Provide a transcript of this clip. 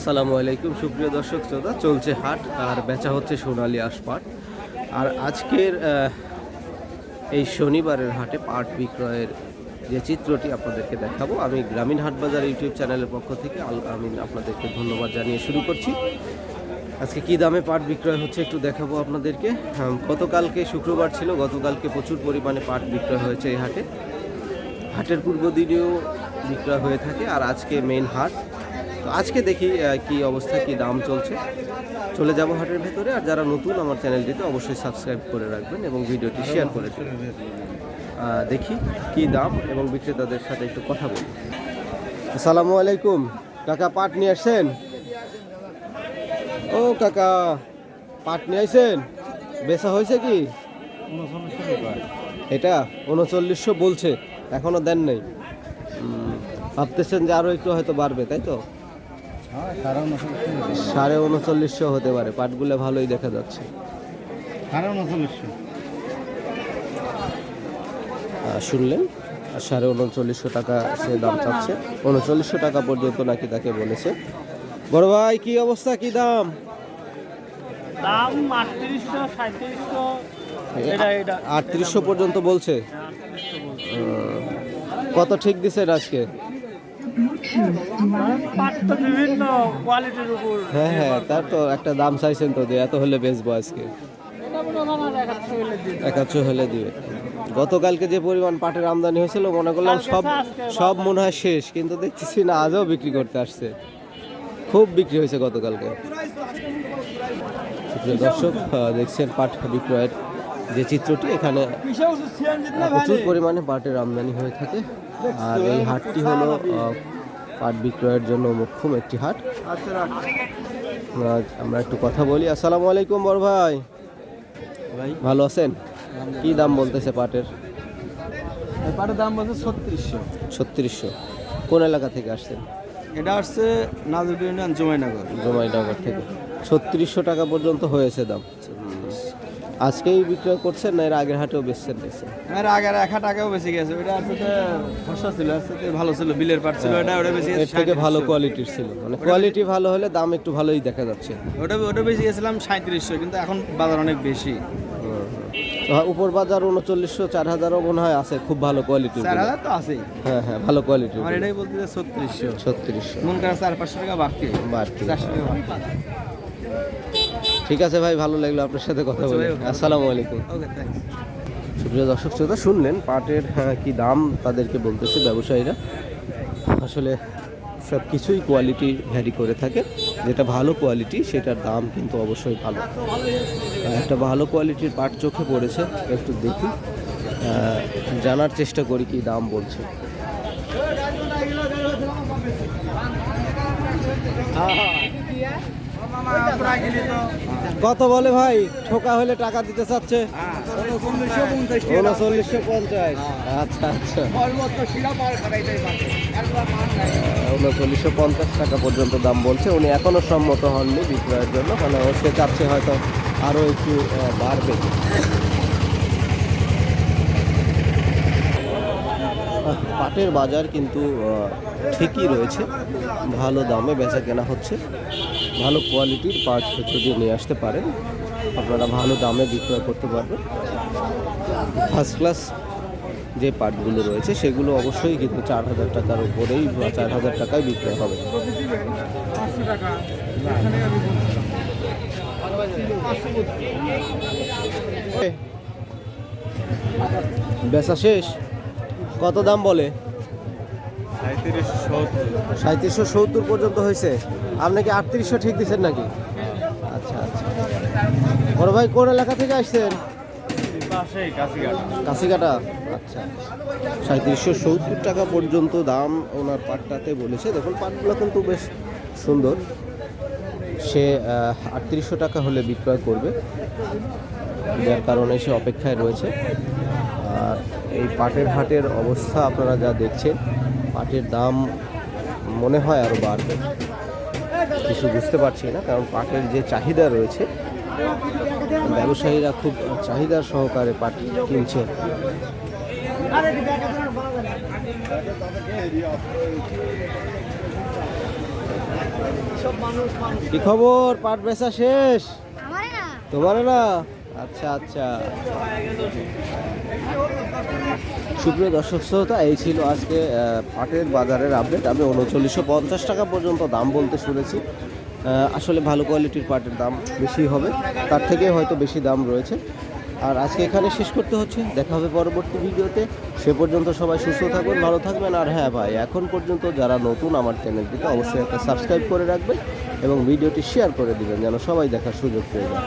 আসসালামু আলাইকুম, সুপ্রিয় দর্শক শ্রোতা। চলছে হাট আর বেচা হচ্ছে সোনালী আঁশ পাট আর আজকের এই শনিবারের হাটে পাট বিক্রয়ের যে চিত্রটি আপনাদেরকে দেখাবো, আমি গ্রামীণ হাট বাজার ইউটিউব চ্যানেলের পক্ষ থেকে আমি আপনাদেরকে ধন্যবাদ জানিয়ে শুরু করছি। আজকে কি দামে পাট বিক্রয় হচ্ছে একটু দেখাবো আপনাদেরকে। গতকালকে শুক্রবার ছিল, গতকালকে প্রচুর পরিমাণে পাট বিক্রয় হয়েছে এই হাটে। হাটের পূর্ব দিনেও বিক্রয় হয়ে থাকে, আর আজকে মেইন হাট। আজকে দেখি কি অবস্থা, কি দাম চলছে। চলে যাব হাটের ভেতরে, আর যারা নতুন আমার চ্যানেলটিতে অবশ্যই সাবস্ক্রাইব করে রাখবেন এবং ভিডিওটি শেয়ার করে দেবেন। দেখি কি দাম এবং বিক্রেতাদের সাথে একটু কথা বলি। আসসালামু আলাইকুম। কাকা, পাট নিয়ে আসছেন? ও কাকা, পাট নিয়ে আসছেন? বেচা হয়েছে কি? এটা উনচল্লিশশো বলছে, এখনও দেন নাই। ভাবতেছেন যে আরও একটু হয়তো বাড়বে, তাই তো? সাড়ে উনচল্লিশশো হতে পারে পাটগুলো ভালোই দেখা যাচ্ছে। শুনলেন? আর সাড়ে উনচল্লিশশো টাকা সে দাম চাচ্ছে। উনচল্লিশশো টাকা পর্যন্ত নাকি তাকে বলেছে। বড় ভাই কি অবস্থা কি দাম? দাম আটত্রিশশো পর্যন্ত বলছে? কত ঠিক দিছেন আজকে? বিভিন্ন কোয়ালিটির উপর হ্যাঁ হ্যাঁ তার তো একটা দাম চাইছেন তো এত হলে বেচবো আজকে। একাত্তর হলে দিবে গতকালকে যে পরিমাণ পাটের আমদানি হয়েছিল মনে করলাম সব সব মনে হয় শেষ কিন্তু দেখতেছি না আজও বিক্রি করতে আসছে। খুব বিক্রি হয়েছে গতকালকে। দর্শক দেখছেন পাট বিক্রয়ের যে চিত্রটি এখানে প্রচুর পরিমাণে পাটের আমদানি হয়ে থাকে। আর এই হাটটি হলো পাট বিক্রয়ের জন্য মোক্ষম একটি হাট। আমরা- একটু কথা বলি। আসসালামু আলাইকুম বড় ভাই। ভাই। ভালো আছেন? কি দাম বলতেছে পাটের? পাটের দাম বলছে ছত্রিশশো। ছত্রিশশো। কোন এলাকা থেকে আসছেন? এটা আসছে নাজরুল ইউনিয়ন জুমাইনগর। জমাইনগর থেকে। ছত্রিশশো টাকা পর্যন্ত হয়েছে দাম। আজকেই বিক্রয় করছেন না এর আগের হাটেও বেচছেন বেচছেন এর আগে আর এক টাকাও বেশি গেছে। ওটা আছে ফসা ছিল তো ভালো ছিল বিলের পাট ছিল ওটা ওটা বেশি এর থেকে ভালো কোয়ালিটির ছিল। মানে কোয়ালিটি ভালো হলে দাম একটু ভালোই দেখা যাচ্ছে। ওটা ওটা বেশি গেছিলাম সাঁত্রিশশো কিন্তু এখন বাজার অনেক বেশি। উপর বাজার উনচল্লিশশো চার হাজারও মনে হয় আছে খুব ভালো কোয়ালিটি চার হাজার তো আছেই। হ্যাঁ হ্যাঁ ভালো কোয়ালিটির আমার এটাই বলতে ছত্রিশশো। ছত্রিশশো। মন করা চার পাঁচশো টাকা বাড়তি। বাড়তি চারশো টাকা বাড়তি। ঠিক আছে ভাই ভালো লাগল আপনার সাথে কথা বলে। আসসালামু আলাইকুম। ওকে থ্যাংকস সুপ্রিয় দর্শক শ্রোতা শুনলেন পাটের হ্যাঁ, কি দাম তাদেরকে বলতেছে ব্যবসায়ীরা। আসলে সব কিছুই কোয়ালিটি ভ্যারি করে থাকে। যেটা ভালো কোয়ালিটি সেটার দাম কিন্তু অবশ্যই ভালো। একটা ভালো কোয়ালিটির পাট চোখে পড়েছে একটু দেখি। জানার চেষ্টা করি কি দাম বলছে। কত বলে ভাই? ঠোকা হলে টাকা দিতে চাচ্ছে। উনচল্লিশশো পঞ্চাশ। আচ্ছা আচ্ছা। উনচল্লিশশো পঞ্চাশ টাকা পর্যন্ত দাম বলছে। উনি এখনও সম্মত হননি বিক্রয়ের জন্য মানে ও সে চাচ্ছে হয়তো আরও একটু বাড়বে। পাটের বাজার কিন্তু ঠিকই রয়েছে। ভালো দামে বেচা কেনা হচ্ছে। ভালো কোয়ালিটির পাট যদি নিয়ে আসতে পারেন। আপনারা ভালো দামে বিক্রয় করতে পারবেন। ফার্স্ট ক্লাস যে পার্টগুলো রয়েছে, সেগুলো অবশ্যই কিন্তু চার হাজার টাকার উপরেই বা চার হাজার টাকায় বিক্রয় হবে। বেচা শেষ? কত দাম বলে? সাঁত্রিশশো সত্তর। পর্যন্ত হয়েছে। আপনি কি আটত্রিশশো ঠিক দিচ্ছেন নাকি? আচ্ছা আচ্ছা। বড় ভাই, কোন এলাকা থেকে আসছেন? কাশিকাটা আচ্ছা। সাঁত্রিশশো সত্তর টাকা পর্যন্ত দাম ওনার পাটটাতে বলেছে। দেখুন, পাটগুলো কিন্তু বেশ সুন্দর। সে আটত্রিশশো টাকা হলে বিক্রয় করবে। যার কারণে সে অপেক্ষায় রয়েছে। আর এই পাটের হাটের অবস্থা আপনারা যা দেখছেন পাটের দাম মনে হয় আরও বাড়বে। কিছু বুঝতে পারছি না কারণ পাটের যে চাহিদা রয়েছে ব্যবসায়ীরা খুব চাহিদা সহকারে পাট কিনছে কি খবর? পাট বেচা শেষ? তোমার না? আচ্ছা আচ্ছা। সুপ্রিয় দর্শক শ্রোতা, এই ছিল আজকে পাটের বাজারের আপডেট আমি উনচল্লিশশো পঞ্চাশ টাকা পর্যন্ত দাম বলতে শুনেছি। আসলে ভালো কোয়ালিটির পাটের দাম বেশি হবে। তার থেকে হয়তো বেশি দাম রয়েছে। আর আজকে এখানে শেষ করতে হচ্ছে। দেখা হবে পরবর্তী ভিডিওতে। সে পর্যন্ত সবাই সুস্থ থাকবেন, ভালো থাকবেন। আর হ্যাঁ ভাই, এখন পর্যন্ত যারা নতুন আমার চ্যানেলটিতে অবশ্যই একটা সাবস্ক্রাইব করে রাখবেন এবং ভিডিওটি শেয়ার করে দিবেন, যেন সবাই দেখার সুযোগ পেয়ে যায়।